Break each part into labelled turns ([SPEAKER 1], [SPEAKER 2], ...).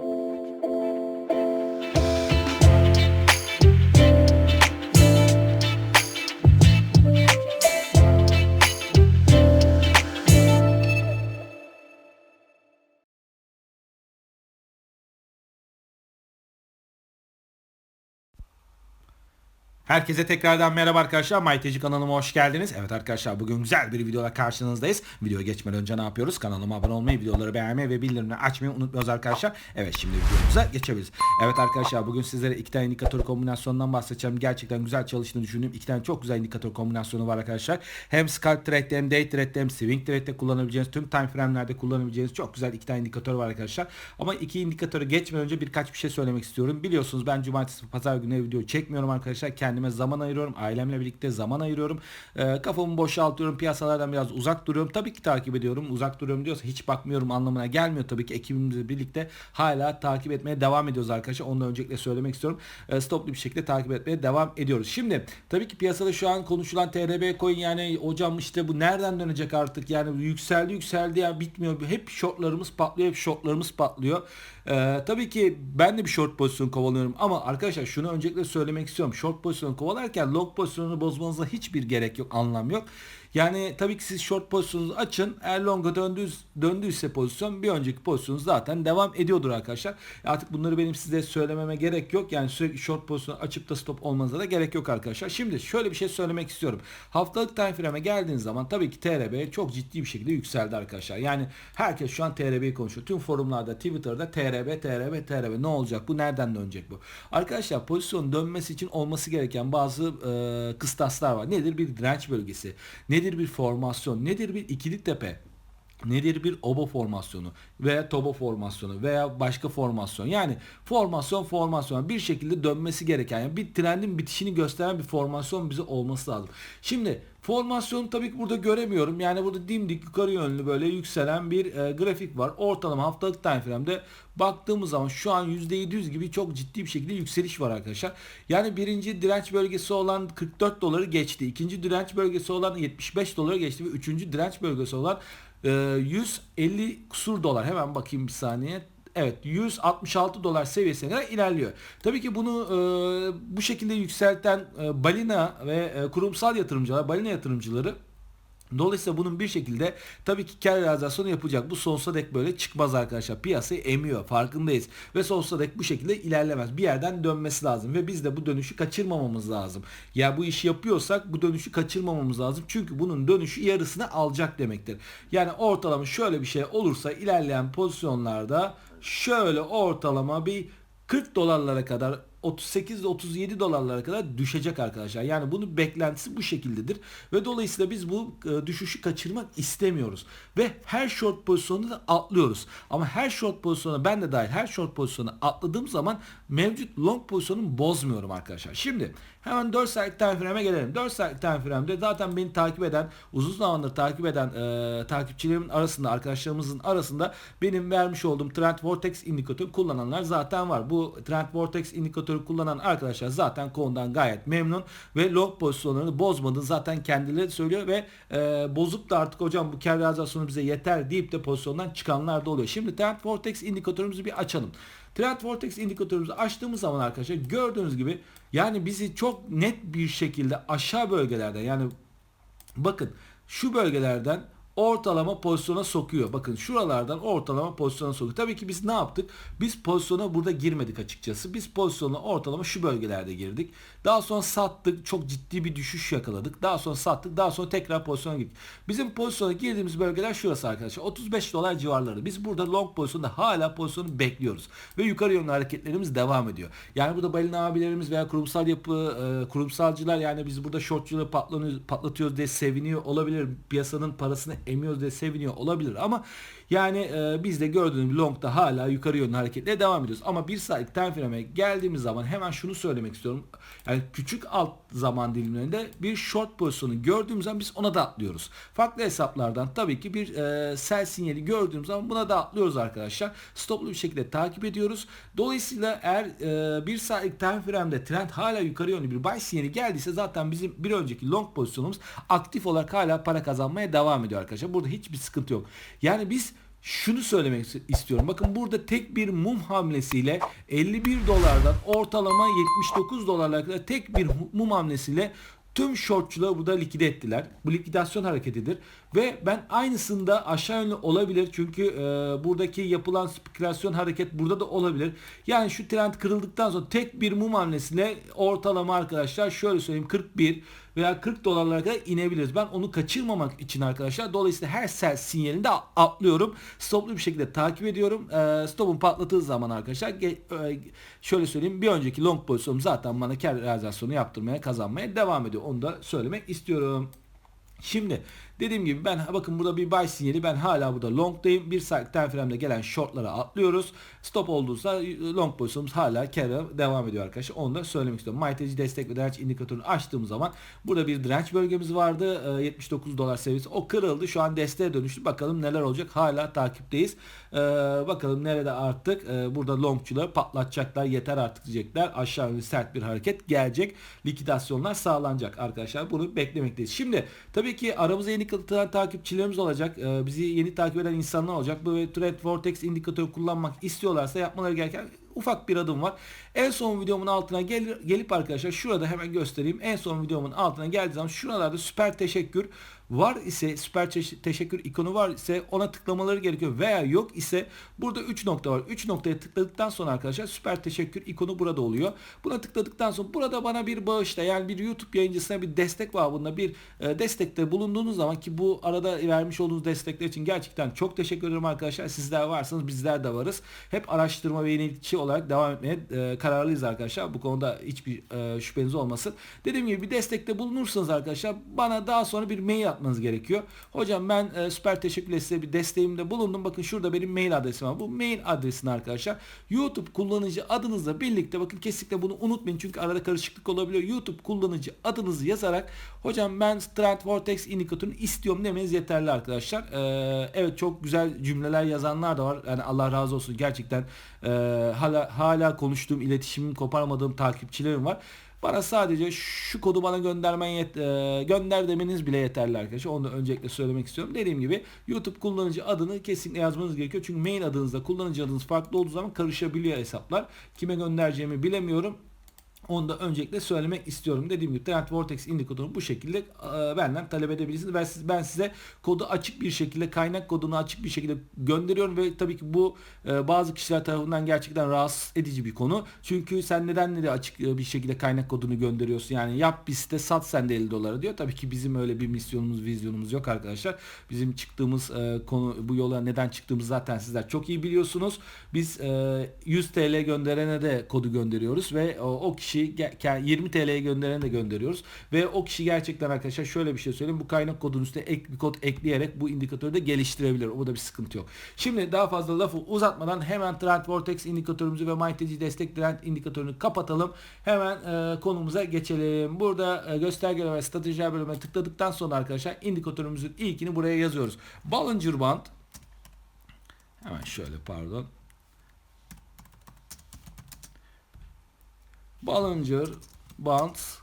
[SPEAKER 1] thank you Herkese tekrardan merhaba arkadaşlar. MyTeci kanalıma hoş geldiniz. Evet arkadaşlar bugün güzel bir videoda karşınızdayız. Videoya geçmeden önce ne yapıyoruz? Kanalıma abone olmayı, videoları beğenmeyi ve bildirimleri açmayı unutmuyoruz arkadaşlar. Evet şimdi videomuza geçebiliriz. Evet arkadaşlar bugün sizlere iki tane indikatör kombinasyonundan bahsedeceğim. Gerçekten güzel çalıştığını düşündüğüm iki tane çok güzel indikatör kombinasyonu var arkadaşlar. Hem scalp trade'de hem day trade'de hem swing trade'de kullanabileceğiniz tüm time frame'lerde kullanabileceğiniz çok güzel iki tane indikatör var arkadaşlar. Ama iki indikatörü geçmeden önce birkaç bir şey söylemek istiyorum. Biliyorsunuz ben cumartesi pazar günü video çekmiyorum arkadaşlar. Kendi kendime zaman ayırıyorum. Ailemle birlikte zaman ayırıyorum. E, kafamı boşaltıyorum. Piyasalardan biraz uzak duruyorum. Tabii ki takip ediyorum. Uzak duruyorum diyorsa hiç bakmıyorum anlamına gelmiyor tabii ki. Ekibimizle birlikte hala takip etmeye devam ediyoruz arkadaşlar. Onu da öncelikle söylemek istiyorum. E, stoplu bir şekilde takip etmeye devam ediyoruz. Şimdi tabii ki piyasada şu an konuşulan TRB coin yani hocam işte bu nereden dönecek artık? Yani yükseldi yükseldi ya bitmiyor. Hep shortlarımız patlıyor. Hep shortlarımız patlıyor. Ee, tabii ki ben de bir short pozisyon kovalıyorum ama arkadaşlar şunu öncelikle söylemek istiyorum. Short pozisyon kovalarken long pozisyonunu bozmanıza hiçbir gerek yok, anlam yok. Yani tabii ki siz short pozisyonunuzu açın. Eğer longa döndüyse, döndüyse pozisyon bir önceki pozisyonunuz zaten devam ediyordur arkadaşlar. Artık bunları benim size söylememe gerek yok. Yani sürekli short pozisyonu açıp da stop olmanıza da gerek yok arkadaşlar. Şimdi şöyle bir şey söylemek istiyorum. Haftalık time frame'e geldiğiniz zaman tabii ki TRB çok ciddi bir şekilde yükseldi arkadaşlar. Yani herkes şu an TRB'yi konuşuyor. Tüm forumlarda, Twitter'da TRB, TRB, TRB ne olacak bu? Nereden dönecek bu? Arkadaşlar pozisyon dönmesi için olması gereken bazı e, kıstaslar var. Nedir? Bir direnç bölgesi. Ne Nedir bir formasyon? Nedir bir ikili tepe? Nedir bir obo formasyonu veya tobo formasyonu veya başka formasyon. Yani formasyon formasyon bir şekilde dönmesi gereken yani bir trendin bitişini gösteren bir formasyon bize olması lazım. Şimdi formasyonu tabii ki burada göremiyorum. Yani burada dimdik yukarı yönlü böyle yükselen bir e, grafik var. Ortalama haftalık time frame'de baktığımız zaman şu an %700 gibi çok ciddi bir şekilde yükseliş var arkadaşlar. Yani birinci direnç bölgesi olan 44 doları geçti. İkinci direnç bölgesi olan 75 doları geçti ve üçüncü direnç bölgesi olan 150 ee, kusur dolar. Hemen bakayım bir saniye. Evet 166 dolar seviyesine kadar ilerliyor. Tabii ki bunu e, bu şekilde yükselten e, balina ve e, kurumsal yatırımcılar, balina yatırımcıları Dolayısıyla bunun bir şekilde tabii ki kar realizasyonu yapacak. Bu sonsuza dek böyle çıkmaz arkadaşlar. Piyasayı emiyor. Farkındayız. Ve sonsuza dek bu şekilde ilerlemez. Bir yerden dönmesi lazım. Ve biz de bu dönüşü kaçırmamamız lazım. Ya bu işi yapıyorsak bu dönüşü kaçırmamamız lazım. Çünkü bunun dönüşü yarısını alacak demektir. Yani ortalama şöyle bir şey olursa ilerleyen pozisyonlarda şöyle ortalama bir 40 dolarlara kadar 38 37 dolarlara kadar düşecek arkadaşlar. Yani bunun beklentisi bu şekildedir. Ve dolayısıyla biz bu e, düşüşü kaçırmak istemiyoruz. Ve her short pozisyonunu da atlıyoruz. Ama her short pozisyonu ben de dahil her short pozisyonu atladığım zaman mevcut long pozisyonumu bozmuyorum arkadaşlar. Şimdi hemen 4 saatlik time frame'e gelelim. 4 saatlik time frame'de zaten beni takip eden uzun zamandır takip eden e, takipçilerimin arasında arkadaşlarımızın arasında benim vermiş olduğum Trend Vortex indikatörü kullananlar zaten var. Bu Trend Vortex indikatörü indikatörü kullanan arkadaşlar zaten konudan gayet memnun ve long pozisyonlarını bozmadığını zaten kendileri söylüyor ve e, bozup da artık hocam bu kar realizasyonu bize yeter deyip de pozisyondan çıkanlar da oluyor. Şimdi Trend Vortex indikatörümüzü bir açalım. Trend Vortex indikatörümüzü açtığımız zaman arkadaşlar gördüğünüz gibi yani bizi çok net bir şekilde aşağı bölgelerden yani bakın şu bölgelerden ortalama pozisyona sokuyor. Bakın şuralardan ortalama pozisyona sokuyor. Tabii ki biz ne yaptık? Biz pozisyona burada girmedik açıkçası. Biz pozisyona ortalama şu bölgelerde girdik. Daha sonra sattık. Çok ciddi bir düşüş yakaladık. Daha sonra sattık. Daha sonra tekrar pozisyona gittik. Bizim pozisyona girdiğimiz bölgeler şurası arkadaşlar. 35 dolar civarları. Biz burada long pozisyonda hala pozisyonu bekliyoruz. Ve yukarı yönlü hareketlerimiz devam ediyor. Yani burada balina abilerimiz veya kurumsal yapı, e, kurumsalcılar yani biz burada shortçılığı patlatıyoruz diye seviniyor olabilir. Piyasanın parasını emiyoruz diye seviniyor olabilir ama yani e, biz de gördüğünüz longda hala yukarı yönlü hareketle devam ediyoruz. Ama bir saatlik time frame'e geldiğimiz zaman hemen şunu söylemek istiyorum. Yani küçük alt zaman dilimlerinde bir short pozisyonu gördüğümüz zaman biz ona da atlıyoruz. Farklı hesaplardan tabii ki bir e, sell sinyali gördüğümüz zaman buna da atlıyoruz arkadaşlar. Stoplu bir şekilde takip ediyoruz. Dolayısıyla eğer e, bir saatlik time frame'de trend hala yukarı yönlü bir buy sinyali geldiyse zaten bizim bir önceki long pozisyonumuz aktif olarak hala para kazanmaya devam ediyor arkadaşlar. Burada hiçbir sıkıntı yok. Yani biz şunu söylemek istiyorum. Bakın burada tek bir mum hamlesiyle 51 dolardan ortalama 79 dolarlara kadar tek bir mum hamlesiyle tüm shortçuları burada likide ettiler. Bu likidasyon hareketidir. Ve ben aynısında aşağı yönlü olabilir. Çünkü e, buradaki yapılan spekülasyon hareket burada da olabilir. Yani şu trend kırıldıktan sonra tek bir mum hamlesiyle ortalama arkadaşlar şöyle söyleyeyim 41 veya 40 dolarlara kadar inebiliriz. Ben onu kaçırmamak için arkadaşlar dolayısıyla her sell sinyalinde atlıyorum. Stoplu bir şekilde takip ediyorum. E, stopun patladığı zaman arkadaşlar e, şöyle söyleyeyim bir önceki long pozisyonum zaten bana kar realizasyonu yaptırmaya kazanmaya devam ediyor. Onu da söylemek istiyorum. Şimdi dediğim gibi ben bakın burada bir buy sinyali ben hala burada long'dayım. Bir saat time frame'de gelen shortlara atlıyoruz. Stop olduysa long pozisyonumuz hala car'a devam ediyor arkadaşlar. Onu da söylemek istiyorum. MyTG destek ve direnç indikatörünü açtığım zaman burada bir direnç bölgemiz vardı. 79 ee, dolar seviyesi. O kırıldı. Şu an desteğe dönüştü. Bakalım neler olacak. Hala takipteyiz. Ee, bakalım nerede artık ee, burada longçuları patlatacaklar. Yeter artık diyecekler. Aşağı yönlü sert bir hareket gelecek. Likidasyonlar sağlanacak arkadaşlar. Bunu beklemekteyiz. Şimdi tabii ki aramıza yeni katılan takipçilerimiz olacak. Ee, bizi yeni takip eden insanlar olacak. Bu Trend Vortex indikatörü kullanmak istiyorlarsa yapmaları gereken ufak bir adım var. En son videomun altına gel, gelip arkadaşlar şurada hemen göstereyim. En son videomun altına geldiği zaman şuralarda süper teşekkür var ise süper teşekkür ikonu var ise ona tıklamaları gerekiyor veya yok ise burada 3 nokta var. 3 noktaya tıkladıktan sonra arkadaşlar süper teşekkür ikonu burada oluyor. Buna tıkladıktan sonra burada bana bir bağışta yani bir YouTube yayıncısına bir destek var bunda bir e, destekte bulunduğunuz zaman ki bu arada vermiş olduğunuz destekler için gerçekten çok teşekkür ederim arkadaşlar. Sizler varsınız bizler de varız. Hep araştırma ve yenilikçi olarak devam etmeye e, kararlıyız arkadaşlar. Bu konuda hiçbir e, şüpheniz olmasın. Dediğim gibi bir destekte bulunursanız arkadaşlar bana daha sonra bir mail atmanız gerekiyor. Hocam ben e, süper teşekkürle size bir desteğimde bulundum. Bakın şurada benim mail adresim var. Bu mail adresini arkadaşlar YouTube kullanıcı adınızla birlikte bakın kesinlikle bunu unutmayın. Çünkü arada karışıklık olabiliyor. YouTube kullanıcı adınızı yazarak hocam ben Trend Vortex indikatörünü istiyorum demeniz yeterli arkadaşlar. Ee, evet çok güzel cümleler yazanlar da var. Yani Allah razı olsun gerçekten e, hala hala konuştuğum iletişimimi koparmadığım takipçilerim var. Bana sadece şu kodu bana göndermen yet e, gönder demeniz bile yeterli arkadaşlar. Onu da öncelikle söylemek istiyorum. Dediğim gibi YouTube kullanıcı adını kesinlikle yazmanız gerekiyor. Çünkü mail adınızda kullanıcı adınız farklı olduğu zaman karışabiliyor hesaplar. Kime göndereceğimi bilemiyorum. Onu da öncelikle söylemek istiyorum. Dediğim gibi Trend Vortex indikatörünü bu şekilde e, benden talep edebilirsiniz. Ben, siz, ben size kodu açık bir şekilde kaynak kodunu açık bir şekilde gönderiyorum ve tabii ki bu e, bazı kişiler tarafından gerçekten rahatsız edici bir konu. Çünkü sen neden nereye açık e, bir şekilde kaynak kodunu gönderiyorsun? Yani yap bir site sat sen de 50 dolara diyor. Tabii ki bizim öyle bir misyonumuz, vizyonumuz yok arkadaşlar. Bizim çıktığımız e, konu bu yola neden çıktığımız zaten sizler çok iyi biliyorsunuz. Biz e, 100 TL gönderene de kodu gönderiyoruz ve o, o kişi kişi 20 TL'ye gönderene de gönderiyoruz. Ve o kişi gerçekten arkadaşlar şöyle bir şey söyleyeyim. Bu kaynak kodun üstüne ek bir kod ekleyerek bu indikatörü de geliştirebilir. O da bir sıkıntı yok. Şimdi daha fazla lafı uzatmadan hemen Trend Vortex indikatörümüzü ve MyTG destek trend indikatörünü kapatalım. Hemen e, konumuza geçelim. Burada e, göstergeler ve stratejiler bölümüne tıkladıktan sonra arkadaşlar indikatörümüzün ilkini buraya yazıyoruz. Bollinger Band Hemen şöyle pardon. Bollinger Bands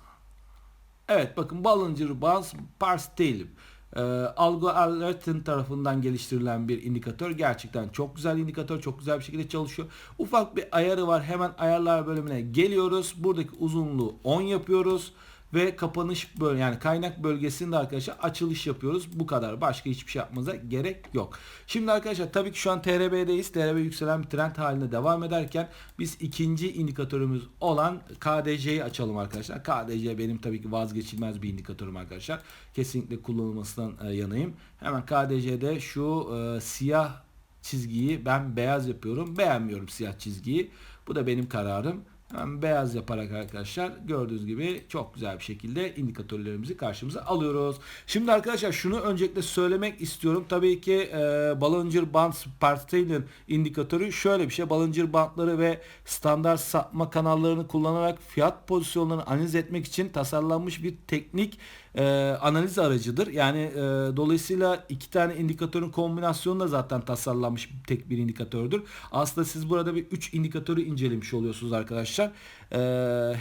[SPEAKER 1] Evet bakın Bollinger Bands Pars Tailip e, Algo Alertin tarafından geliştirilen bir indikatör. Gerçekten çok güzel indikatör. Çok güzel bir şekilde çalışıyor. Ufak bir ayarı var. Hemen ayarlar bölümüne geliyoruz. Buradaki uzunluğu 10 yapıyoruz ve kapanış böyle yani kaynak bölgesinde arkadaşlar açılış yapıyoruz. Bu kadar. Başka hiçbir şey yapmanıza gerek yok. Şimdi arkadaşlar tabii ki şu an TRB'deyiz. TRB yükselen bir trend halinde devam ederken biz ikinci indikatörümüz olan KDC'yi açalım arkadaşlar. KDC benim tabii ki vazgeçilmez bir indikatörüm arkadaşlar. Kesinlikle kullanılmasından e, yanayım. Hemen KDC'de şu e, siyah çizgiyi ben beyaz yapıyorum. Beğenmiyorum siyah çizgiyi. Bu da benim kararım. Hemen beyaz yaparak arkadaşlar gördüğünüz gibi çok güzel bir şekilde indikatörlerimizi karşımıza alıyoruz. Şimdi arkadaşlar şunu öncelikle söylemek istiyorum. Tabii ki e, Bollinger Bands Partillion indikatörü şöyle bir şey. Bollinger Bandları ve standart sapma kanallarını kullanarak fiyat pozisyonlarını analiz etmek için tasarlanmış bir teknik e, analiz aracıdır. Yani e, dolayısıyla iki tane indikatörün kombinasyonu da zaten tasarlanmış tek bir indikatördür. Aslında siz burada bir üç indikatörü incelemiş oluyorsunuz arkadaşlar. E,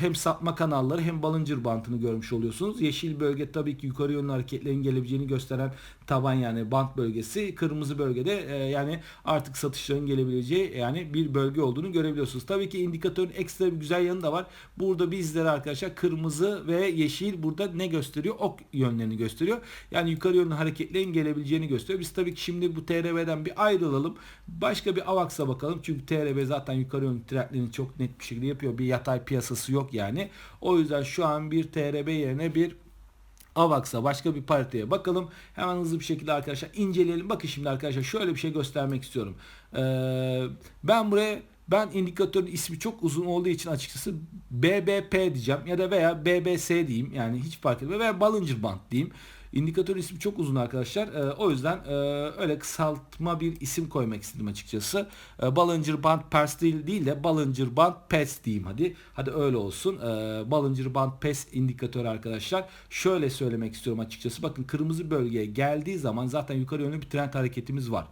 [SPEAKER 1] hem sapma kanalları hem Bollinger bantını görmüş oluyorsunuz. Yeşil bölge tabii ki yukarı yönlü hareketlerin gelebileceğini gösteren taban yani bant bölgesi kırmızı bölgede e, yani artık satışların gelebileceği yani bir bölge olduğunu görebiliyorsunuz. Tabii ki indikatörün ekstra bir güzel yanı da var. Burada bizlere arkadaşlar kırmızı ve yeşil burada ne gösteriyor? Ok yönlerini gösteriyor. Yani yukarı yönlü hareketlerin gelebileceğini gösteriyor. Biz tabii ki şimdi bu TRB'den bir ayrılalım. Başka bir AVAX'a bakalım. Çünkü TRB zaten yukarı yönlü trendlerini çok net bir şekilde yapıyor. Bir yatay piyasası yok yani. O yüzden şu an bir TRB yerine bir AVAX'a başka bir pariteye bakalım. Hemen hızlı bir şekilde arkadaşlar inceleyelim. Bakın şimdi arkadaşlar şöyle bir şey göstermek istiyorum. Ee, ben buraya ben indikatörün ismi çok uzun olduğu için açıkçası BBP diyeceğim ya da veya BBC diyeyim. Yani hiç fark etmez veya Bollinger Band diyeyim. İndikatör ismi çok uzun arkadaşlar. E, o yüzden e, öyle kısaltma bir isim koymak istedim açıkçası. E, Bollinger Band Pers değil, değil de Bollinger Band PES diyeyim hadi. Hadi öyle olsun. E, Bollinger Band PES indikatörü arkadaşlar. Şöyle söylemek istiyorum açıkçası. Bakın kırmızı bölgeye geldiği zaman zaten yukarı yönlü bir trend hareketimiz var.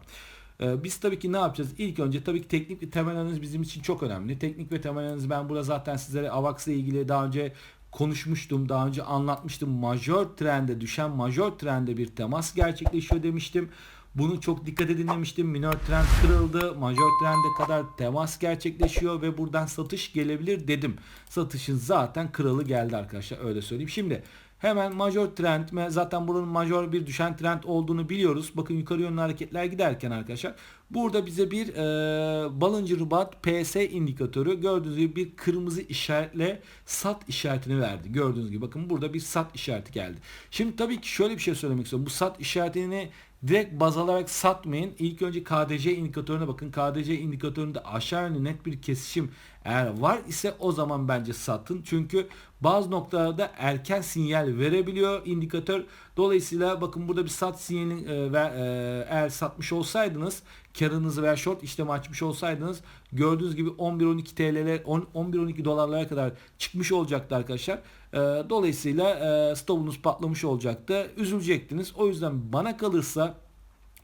[SPEAKER 1] Biz tabii ki ne yapacağız? İlk önce tabii ki teknik ve temel analiz bizim için çok önemli. Teknik ve temel analiz ben burada zaten sizlere AVAX ile ilgili daha önce konuşmuştum. Daha önce anlatmıştım. Majör trende düşen majör trende bir temas gerçekleşiyor demiştim. Bunu çok dikkat edin demiştim. Minor trend kırıldı. Majör trende kadar temas gerçekleşiyor ve buradan satış gelebilir dedim. Satışın zaten kralı geldi arkadaşlar öyle söyleyeyim. Şimdi Hemen major trend zaten buranın major bir düşen trend olduğunu biliyoruz. Bakın yukarı yönlü hareketler giderken arkadaşlar burada bize bir e, Bollinger Band PS indikatörü gördüğünüz gibi bir kırmızı işaretle sat işaretini verdi. Gördüğünüz gibi bakın burada bir sat işareti geldi. Şimdi tabii ki şöyle bir şey söylemek istiyorum. Bu sat işaretini direkt baz alarak satmayın. İlk önce KDC indikatörüne bakın. KDC indikatöründe aşağı yönlü net bir kesişim eğer var ise o zaman bence satın. Çünkü bazı noktalarda erken sinyal verebiliyor indikatör. Dolayısıyla bakın burada bir sat sinyalini e, ve e, eğer satmış olsaydınız karınızı veya short işlemi açmış olsaydınız gördüğünüz gibi 11-12 TL'ler 11-12 dolarlara kadar çıkmış olacaktı arkadaşlar. E, dolayısıyla e, stopunuz patlamış olacaktı. Üzülecektiniz. O yüzden bana kalırsa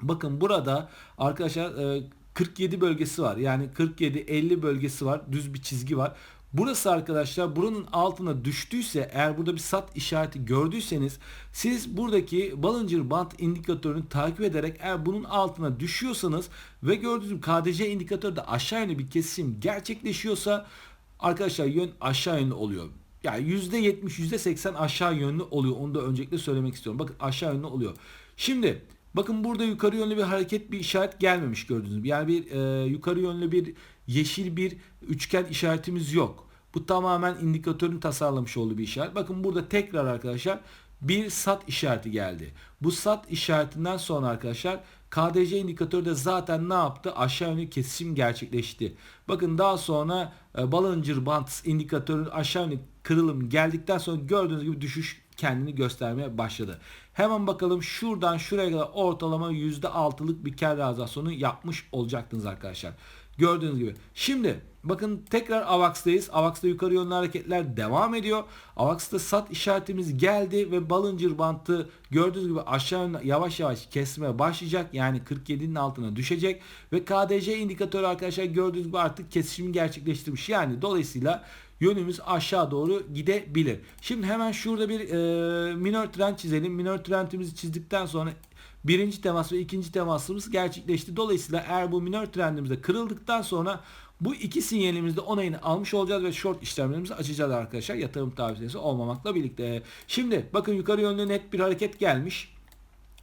[SPEAKER 1] bakın burada arkadaşlar e, 47 bölgesi var. Yani 47-50 bölgesi var. Düz bir çizgi var. Burası arkadaşlar buranın altına düştüyse eğer burada bir sat işareti gördüyseniz siz buradaki Bollinger Band indikatörünü takip ederek eğer bunun altına düşüyorsanız ve gördüğünüz KDC indikatörde aşağı yönlü bir kesim gerçekleşiyorsa arkadaşlar yön aşağı yönlü oluyor. Yani %70 %80 aşağı yönlü oluyor. Onu da öncelikle söylemek istiyorum. Bakın aşağı yönlü oluyor. Şimdi Bakın burada yukarı yönlü bir hareket bir işaret gelmemiş gördüğünüz gibi. Yani bir e, yukarı yönlü bir yeşil bir üçgen işaretimiz yok. Bu tamamen indikatörün tasarlamış olduğu bir işaret. Bakın burada tekrar arkadaşlar bir sat işareti geldi. Bu sat işaretinden sonra arkadaşlar KDC indikatörü de zaten ne yaptı? Aşağı yönlü kesişim gerçekleşti. Bakın daha sonra e, Bollinger Bands indikatörün aşağı yönlü kırılım geldikten sonra gördüğünüz gibi düşüş kendini göstermeye başladı. Hemen bakalım şuradan şuraya kadar ortalama %6'lık bir kar realizasyonu yapmış olacaktınız arkadaşlar. Gördüğünüz gibi. Şimdi bakın tekrar AVAX'tayız. AVAX'ta yukarı yönlü hareketler devam ediyor. AVAX'ta sat işaretimiz geldi ve Bollinger Band'ı gördüğünüz gibi aşağı yavaş yavaş kesmeye başlayacak. Yani 47'nin altına düşecek. Ve KDC indikatörü arkadaşlar gördüğünüz gibi artık kesişimi gerçekleştirmiş. Yani dolayısıyla yönümüz aşağı doğru gidebilir. Şimdi hemen şurada bir e, minor trend çizelim. Minor trendimizi çizdikten sonra birinci temas ve ikinci temasımız gerçekleşti. Dolayısıyla eğer bu minor trendimizde kırıldıktan sonra bu iki sinyalimizde onayını almış olacağız ve short işlemlerimizi açacağız arkadaşlar. Yatırım tavsiyesi olmamakla birlikte. Şimdi bakın yukarı yönlü net bir hareket gelmiş.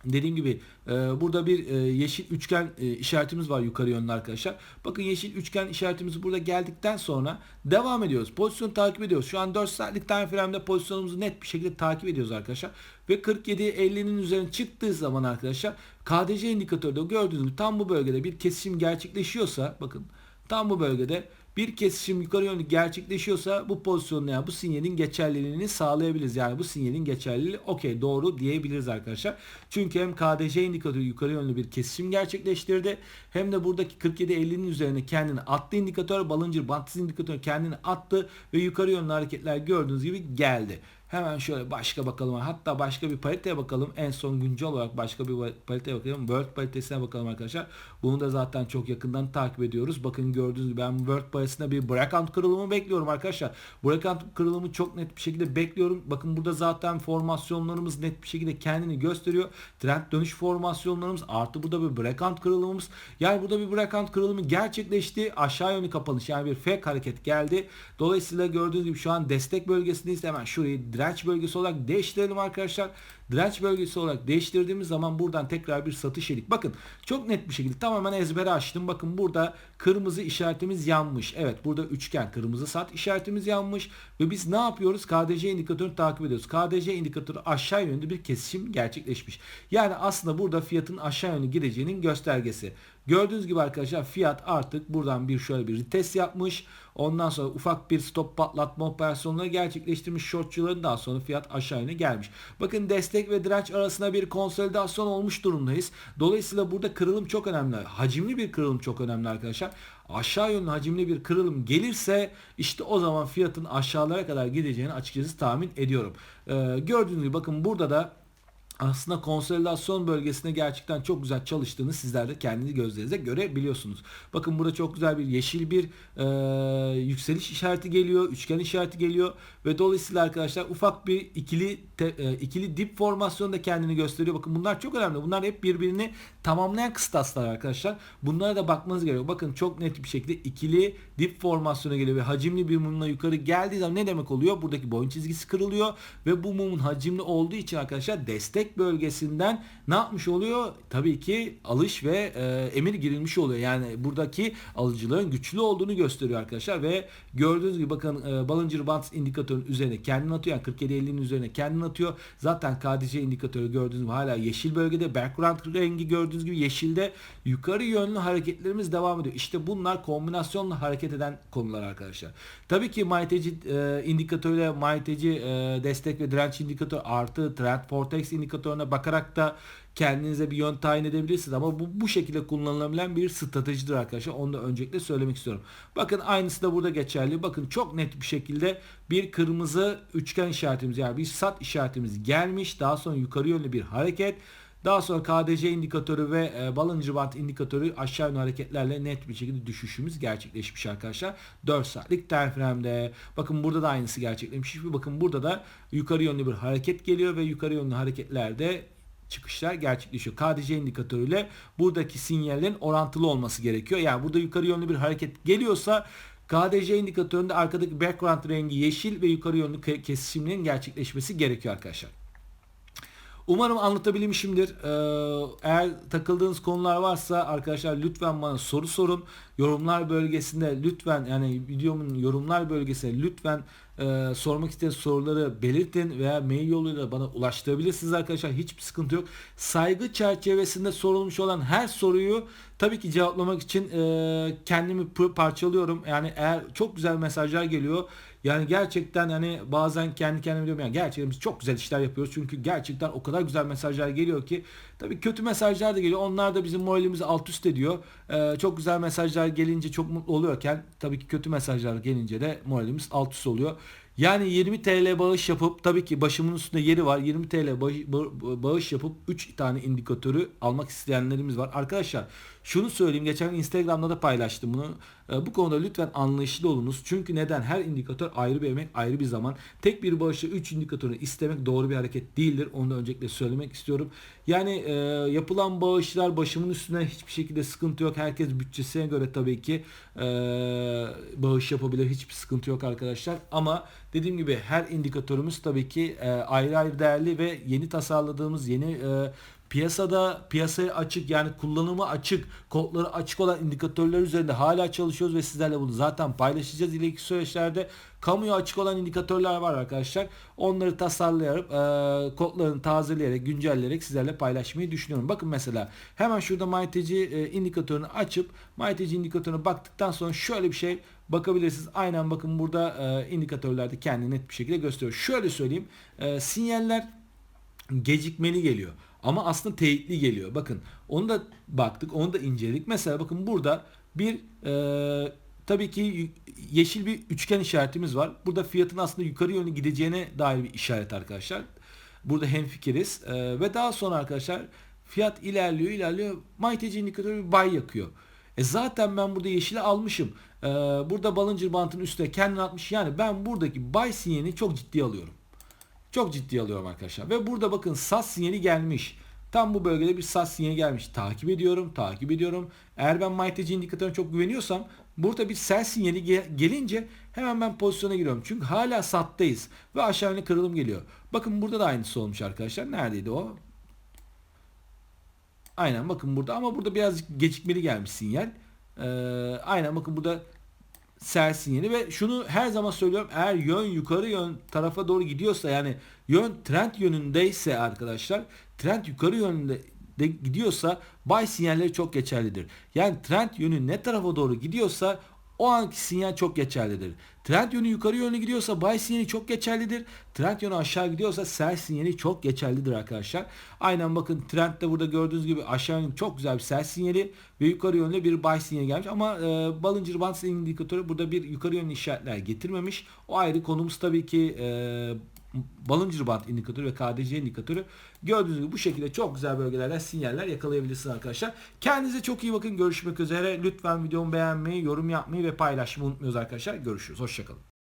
[SPEAKER 1] Dediğim gibi e, burada bir e, yeşil üçgen e, işaretimiz var yukarı yönlü arkadaşlar. Bakın yeşil üçgen işaretimiz burada geldikten sonra devam ediyoruz. Pozisyonu takip ediyoruz. Şu an 4 saatlik time frame'de pozisyonumuzu net bir şekilde takip ediyoruz arkadaşlar. Ve 47-50'nin üzerine çıktığı zaman arkadaşlar KDC indikatörde gördüğünüz gibi tam bu bölgede bir kesişim gerçekleşiyorsa bakın tam bu bölgede bir kesişim yukarı yönlü gerçekleşiyorsa bu pozisyonun yani bu sinyalin geçerliliğini sağlayabiliriz. Yani bu sinyalin geçerliliği okey doğru diyebiliriz arkadaşlar. Çünkü hem KDC indikatörü yukarı yönlü bir kesişim gerçekleştirdi. Hem de buradaki 47-50'nin üzerine kendini attı indikatör. Bollinger Bands indikatör kendini attı ve yukarı yönlü hareketler gördüğünüz gibi geldi. Hemen şöyle başka bakalım. Hatta başka bir paleteye bakalım. En son güncel olarak başka bir paleteye bakalım. Word paletesine bakalım arkadaşlar. Bunu da zaten çok yakından takip ediyoruz. Bakın gördüğünüz gibi ben Word paletesinde bir breakout kırılımı bekliyorum arkadaşlar. Breakout kırılımı çok net bir şekilde bekliyorum. Bakın burada zaten formasyonlarımız net bir şekilde kendini gösteriyor. Trend dönüş formasyonlarımız artı burada bir breakout kırılımımız. Yani burada bir breakout kırılımı gerçekleşti. Aşağı yönlü kapanış yani bir fake hareket geldi. Dolayısıyla gördüğünüz gibi şu an destek bölgesindeyiz. Hemen şurayı direnç bölgesi olarak değiştirelim arkadaşlar. Direnç bölgesi olarak değiştirdiğimiz zaman buradan tekrar bir satış edik. Bakın çok net bir şekilde tamamen ezbere açtım. Bakın burada kırmızı işaretimiz yanmış. Evet burada üçgen kırmızı sat işaretimiz yanmış. Ve biz ne yapıyoruz? KDC indikatörünü takip ediyoruz. KDC indikatörü aşağı yönlü bir kesişim gerçekleşmiş. Yani aslında burada fiyatın aşağı yönlü gideceğinin göstergesi. Gördüğünüz gibi arkadaşlar fiyat artık buradan bir şöyle bir retest yapmış. Ondan sonra ufak bir stop patlatma operasyonları gerçekleştirmiş shortçuların daha sonra fiyat aşağı yöne gelmiş. Bakın destek ve direnç arasında bir konsolidasyon olmuş durumdayız. Dolayısıyla burada kırılım çok önemli. Hacimli bir kırılım çok önemli arkadaşlar. Aşağı yönlü hacimli bir kırılım gelirse işte o zaman fiyatın aşağılara kadar gideceğini açıkçası tahmin ediyorum. Ee, gördüğünüz gibi bakın burada da aslında konsolidasyon bölgesinde gerçekten çok güzel çalıştığını sizler de kendiniz gözlerinize görebiliyorsunuz. Bakın burada çok güzel bir yeşil bir e, yükseliş işareti geliyor, üçgen işareti geliyor ve dolayısıyla arkadaşlar ufak bir ikili te, e, ikili dip formasyonu da kendini gösteriyor. Bakın bunlar çok önemli. Bunlar hep birbirini tamamlayan kıstaslar arkadaşlar. Bunlara da bakmanız gerekiyor. Bakın çok net bir şekilde ikili dip formasyonu geliyor ve hacimli bir mumla yukarı geldiği zaman ne demek oluyor? Buradaki boyun çizgisi kırılıyor ve bu mumun hacimli olduğu için arkadaşlar destek bölgesinden ne yapmış oluyor? Tabii ki alış ve e, emir girilmiş oluyor. Yani buradaki alıcılığın güçlü olduğunu gösteriyor arkadaşlar ve gördüğünüz gibi bakın e, Bollinger Bands indikatörün üzerine kendini atıyor. Yani 47.50'nin üzerine kendini atıyor. Zaten KDC indikatörü gördüğünüz gibi hala yeşil bölgede. Background rengi gördüğünüz gibi yeşilde. Yukarı yönlü hareketlerimiz devam ediyor. İşte bunlar kombinasyonla hareket eden konular arkadaşlar. Tabii ki MATC e, indikatörüyle MATC e, destek ve direnç indikatörü artı Trend Vortex indikatörüne bakarak da kendinize bir yön tayin edebilirsiniz ama bu bu şekilde kullanılabilen bir stratejidir arkadaşlar. Onu da öncelikle söylemek istiyorum. Bakın aynısı da burada geçerli. Bakın çok net bir şekilde bir kırmızı üçgen işaretimiz yani bir sat işaretimiz gelmiş. Daha sonra yukarı yönlü bir hareket. Daha sonra KDC indikatörü ve e, Bollinger Band indikatörü aşağı yönlü hareketlerle net bir şekilde düşüşümüz gerçekleşmiş arkadaşlar. 4 saatlik time frame'de. Bakın burada da aynısı gerçekleşmiş. Bakın burada da yukarı yönlü bir hareket geliyor ve yukarı yönlü hareketlerde çıkışlar gerçekleşiyor. KDC indikatörüyle buradaki sinyallerin orantılı olması gerekiyor. Yani burada yukarı yönlü bir hareket geliyorsa KDC indikatöründe arkadaki background rengi yeşil ve yukarı yönlü kesişimlerin gerçekleşmesi gerekiyor arkadaşlar. Umarım anlatabilmişimdir. Ee, eğer takıldığınız konular varsa arkadaşlar lütfen bana soru sorun. Yorumlar bölgesinde lütfen yani videomun yorumlar bölgesine lütfen e, sormak istediğiniz soruları belirtin veya mail yoluyla bana ulaştırabilirsiniz arkadaşlar. Hiçbir sıkıntı yok. Saygı çerçevesinde sorulmuş olan her soruyu tabii ki cevaplamak için e, kendimi parçalıyorum. Yani eğer çok güzel mesajlar geliyor. Yani gerçekten hani bazen kendi kendime diyorum yani gerçekten biz çok güzel işler yapıyoruz. Çünkü gerçekten o kadar güzel mesajlar geliyor ki tabii kötü mesajlar da geliyor. Onlar da bizim moralimizi alt üst ediyor. Ee, çok güzel mesajlar gelince çok mutlu oluyorken tabii ki kötü mesajlar gelince de moralimiz alt üst oluyor. Yani 20 TL bağış yapıp tabii ki başımın üstünde yeri var. 20 TL bağış yapıp 3 tane indikatörü almak isteyenlerimiz var. Arkadaşlar şunu söyleyeyim. Geçen Instagram'da da paylaştım bunu. Ee, bu konuda lütfen anlayışlı olunuz. Çünkü neden? Her indikatör ayrı bir emek, ayrı bir zaman. Tek bir bağışla 3 indikatörü istemek doğru bir hareket değildir. Onu da öncelikle söylemek istiyorum. Yani e, yapılan bağışlar başımın üstüne hiçbir şekilde sıkıntı yok. Herkes bütçesine göre tabii ki e, bağış yapabilir. Hiçbir sıkıntı yok arkadaşlar. Ama dediğim gibi her indikatörümüz tabii ki e, ayrı ayrı değerli ve yeni tasarladığımız yeni e, piyasada piyasaya açık yani kullanımı açık kodları açık olan indikatörler üzerinde hala çalışıyoruz ve sizlerle bunu zaten paylaşacağız. İleriki süreçlerde kamuya açık olan indikatörler var arkadaşlar. Onları tasarlayarak e, kodlarını tazeleyerek güncelleyerek sizlerle paylaşmayı düşünüyorum. Bakın mesela hemen şurada MyTC e, indikatörünü açıp MyTC indikatörüne baktıktan sonra şöyle bir şey bakabilirsiniz. Aynen bakın burada e, indikatörlerde kendini net bir şekilde gösteriyor. Şöyle söyleyeyim e, sinyaller gecikmeli geliyor. Ama aslında teyitli geliyor. Bakın onu da baktık, onu da inceledik. Mesela bakın burada bir e, tabii ki yeşil bir üçgen işaretimiz var. Burada fiyatın aslında yukarı yönlü gideceğine dair bir işaret arkadaşlar. Burada hemfikiriz. Ee, ve daha sonra arkadaşlar fiyat ilerliyor ilerliyor. MyTC indikatörü bir buy yakıyor. E zaten ben burada yeşili almışım. Ee, burada Bollinger Band'ın üstüne kendini atmış. Yani ben buradaki buy sinyalini çok ciddiye alıyorum. Çok ciddiye alıyorum arkadaşlar. Ve burada bakın sat sinyali gelmiş. Tam bu bölgede bir sat sinyali gelmiş. Takip ediyorum, takip ediyorum. Eğer ben MyTC indikatörüne çok güveniyorsam burada bir sell sinyali ge- gelince hemen ben pozisyona giriyorum. Çünkü hala sattayız ve aşağı yönlü kırılım geliyor. Bakın burada da aynısı olmuş arkadaşlar. Neredeydi o? Aynen bakın burada ama burada birazcık gecikmeli gelmiş sinyal. Ee, aynen bakın burada sell sinyali ve şunu her zaman söylüyorum eğer yön yukarı yön tarafa doğru gidiyorsa yani yön trend yönündeyse arkadaşlar trend yukarı yönünde de gidiyorsa buy sinyalleri çok geçerlidir. Yani trend yönü ne tarafa doğru gidiyorsa o anki sinyal çok geçerlidir. Trend yönü yukarı yönlü gidiyorsa buy sinyali çok geçerlidir. Trend yönü aşağı gidiyorsa sell sinyali çok geçerlidir arkadaşlar. Aynen bakın trendde burada gördüğünüz gibi aşağı yönlü çok güzel bir sell sinyali ve yukarı yönlü bir buy sinyali gelmiş. Ama e, Bollinger Bands indikatörü burada bir yukarı yönlü işaretler getirmemiş. O ayrı konumuz tabii ki e, Bollinger Band indikatörü ve KDC indikatörü gördüğünüz gibi bu şekilde çok güzel bölgelerden sinyaller yakalayabilirsiniz arkadaşlar. Kendinize çok iyi bakın. Görüşmek üzere. Lütfen videomu beğenmeyi, yorum yapmayı ve paylaşmayı unutmuyoruz arkadaşlar. Görüşürüz. Hoşçakalın.